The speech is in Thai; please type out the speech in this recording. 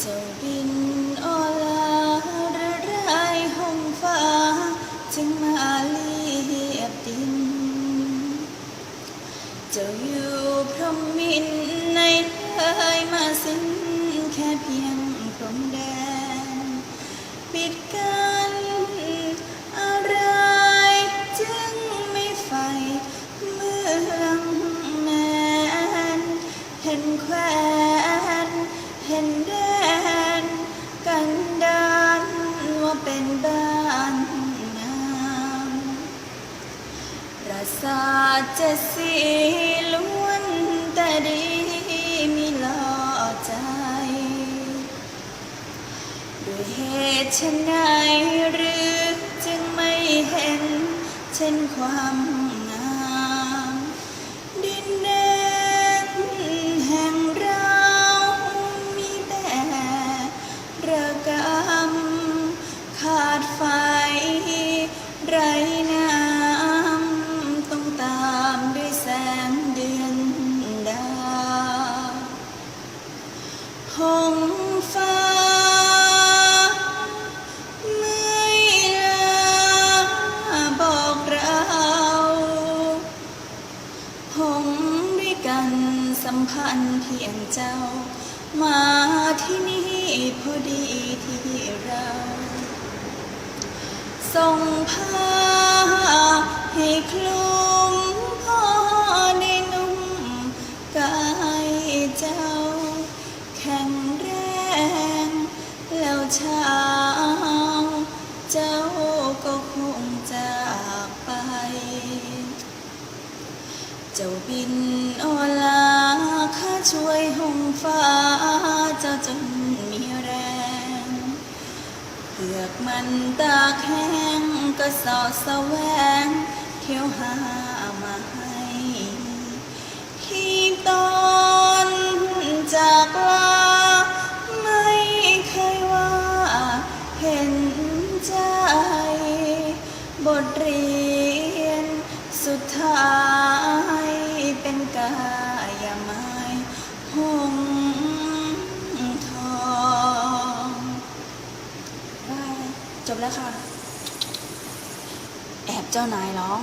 เจ้าบินโอลาหรือไรหงฟ้า จึงมาเลียบดิน เจ้าอยู่พรหมมินในเลยมาสิ้นแค่เพียงพรมแดน ปิดกันอะไรจึงไม่ไฟเมืองแมนเห็นแควนเห็นแด ศาสาจะสีล้วนแต่ดีมีหล่อใจ ด้วยเหตุไหนหรือจึงไม่เห็นเช่นความ หงฟ้าไม่ลาบอกเราผมด้วยกันสัมพันธ์เพียงเจ้า มาที่นี่พอดีที่เราส่งผ้า เจ้าบินอลาข้าช่วยหงฟ้าเจ้าจนมีแรงเผือกมันตาแห้งก็สอดแสวงเที่ยวหามาให้ที่ตอนจากลาไม่เคยว่าเห็นใจ บทเรียนสุดท้าย จบแล้วค่ะ แอบเจ้านายร้อง